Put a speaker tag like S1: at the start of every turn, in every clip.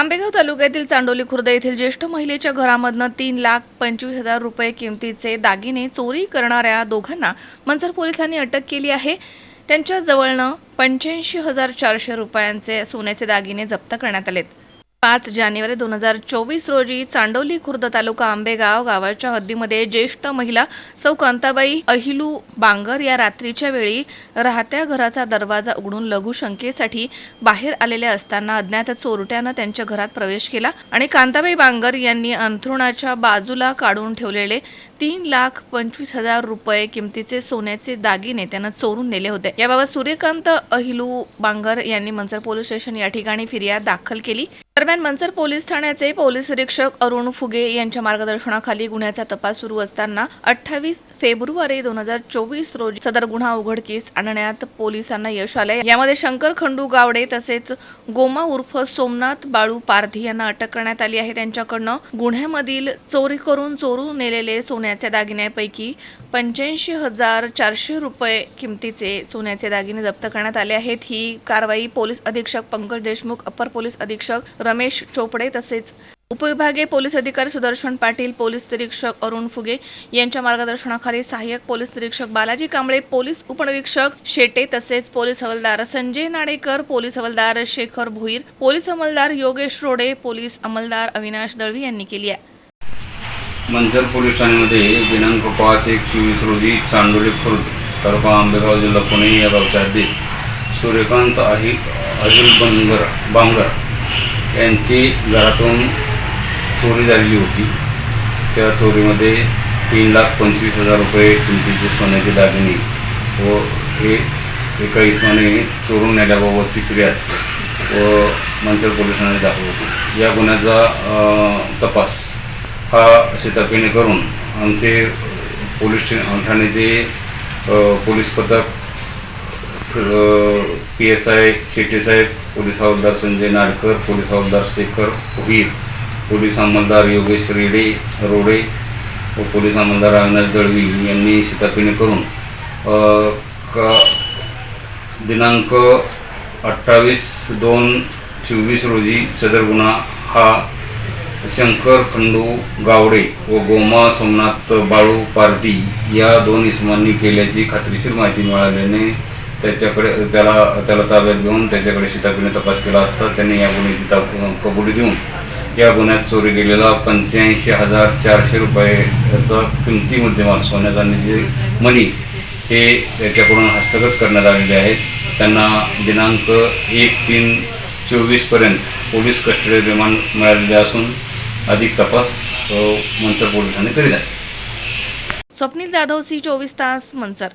S1: आंबेगाव तालुक्यातील चांडोली खुर्द येथील ज्येष्ठ महिलेच्या घरामधनं तीन लाख पंचवीस हजार रुपये किमतीचे दागिने चोरी करणाऱ्या दोघांना मंचर पोलिसांनी अटक केली आहे. त्यांच्या जवळनं पंच्याऐंशी हजार चारशे रुपयांचे सोन्याचे दागिने जप्त करण्यात आलेत. पाच जानेवारी दोन हजार चोवीस रोजी चांडोली खुर्द तालुका आंबेगाव गावाच्या हद्दीमध्ये ज्येष्ठ महिला सौ कांताबाई अहिलू बांगर या रात्रीच्या वेळी राहत्या घराचा दरवाजा उघडून लघुशंकेसाठी बाहेर आलेल्या असताना अज्ञात चोरट्यानं त्यांच्या घरात प्रवेश केला आणि कांताबाई बांगर यांनी अंथरुणाच्या बाजूला काढून ठेवलेले तीन लाख पंचवीस हजार रुपये किमतीचे सोन्याचे दागिने त्यानं चोरून नेले होते. याबाबत सूर्यकांत अहिलू बांगर यांनी मंचर पोलीस स्टेशन या ठिकाणी फिर्याद दाखल केली. दरम्यान मंचर पोलीस ठाण्याचे पोलीस निरीक्षक अरुण फुगे यांच्या मार्गदर्शनाखाली गुन्ह्याचा तपास सुरू असताना अठ्ठावीस फेब्रुवारी दोन हजार चोवीस रोजी सदर गुन्हा उघडकीस आणण्यात पोलिसांना यश आले यामध्ये शंकर खंडू गावडे तसेच गोमा उर्फ सोमनाथ बाळू पारधी यांना अटक करण्यात आली आहे. त्यांच्याकडनं गुन्ह्यामधील चोरी करून चोरून नेलेले सोन्या सोन्याच्या दागिन्यापैकी पंच्याऐंशी हजार चारशे रुपये किमतीचे सोन्याचे दागिने जप्त करण्यात आले आहेत. ही कारवाई पोलीस अधीक्षक पंकज देशमुख अपर पोलीस अधीक्षक रमेश चोपडे तसेच उपविभागीय पोलीस अधिकारी सुदर्शन पाटील पोलीस निरीक्षक अरुण फुगे यांच्या मार्गदर्शनाखाली सहाय्यक पोलीस निरीक्षक बालाजी कांबळे पोलीस उपनिरीक्षक शेटे तसेच पोलीस हवालदार संजय नाडेकर पोलीस हवालदार शेखर भुईर पोलीस अंमलदार योगेश रोडे पोलीस अंमलदार अविनाश दळवी यांनी केली आहे.
S2: मंचर पोलीस ठाण्यामध्ये दिनांक पाच एक चोवीस रोजी चांडोली खुर्द तालुका आंबेगाव जिल्हा पुणे या गावच्या हद्दीत सूर्यकांत आही अजिल बनगर बांगर यांची घरातून चोरी झालेली होती. त्या चोरीमध्ये तीन लाख पंचवीस हजार रुपये किमतीचे सोन्याचे दागिने व हे एका इसमाने चोरून नेल्याबाबतची फिर्याद व मंचर पोलीस ठाण्यात दाखल होती. या गुन्ह्याचा तपास हा शेतापिणे करून आमचे पोलीस ठे- ठाण्याचे पोलीस पथक P S I C T Saheb police हवालदार संजय नाडकर पोलीस हवालदार शेखर भोईर पोलीस अंमलदार योगेश रेडे रोडे व पोलीस अंमलदार अविनाश दळवी यांनी शेतापिणे करून का दिनांक अठ्ठावीस दोन चोवीस रोजी सदर गुन्हा हा शंकर खंडू गावडे व गोमा सोमनाथ बाळू पारदी या दोन इसमांनी केल्याची खात्रीशीर माहिती मिळाल्याने त्याच्याकडे त्याला त्याला ताब्यात घेऊन त्याच्याकडे शिताबीने तपास केला असता त्याने या गुन्ह्याची ताब कबुली देऊन या गुन्ह्यात चोरी गेलेला पंच्याऐंशी हजार चारशे रुपयाचा किमती मुद्देमाल सोन्या चांदीचे मनी हे त्याच्याकडून हस्तगत करण्यात आलेले आहेत. त्यांना दिनांक एक तीन चोवीसपर्यंत पोलीस कस्टडी रिमांड मिळालेले असून अधिक तपास अ, मंचर पोलिसांनी करीत आहे.
S1: स्वप्नील जाधव सी चोवीस तास मंचर.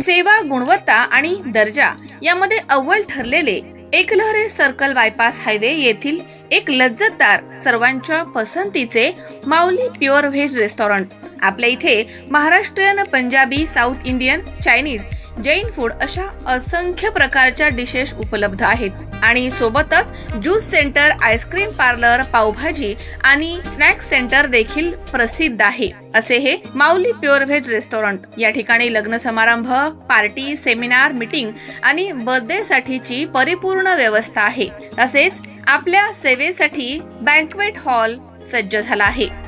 S1: सेवा गुणवत्ता आणि दर्जा यामध्ये अव्वल ठरलेले एकलहरे सर्कल बायपास हायवे येथील एक लज्जतदार सर्वांच्या पसंतीचे माऊली प्युअर व्हेज रेस्टॉरंट. आपल्या इथे Maharashtrian Punjabi south Indian Chinese Jain food अशा असंख्य प्रकारच्या डिशेस उपलब्ध आहेत. आणि सोबतच juice centre ice cream parlour pav bhaji आणि स्नॅक सेंटर देखील प्रसिद्ध आहे. असे हे माऊली प्युअर व्हेज रेस्टॉरंट. या ठिकाणी लग्न समारंभ पार्टी सेमिनार मीटिंग आणि बर्थडे साठीची परिपूर्ण व्यवस्था आहे. तसेच आपल्या सेवेसाठी बँकवेट हॉल सज्ज झाला आहे.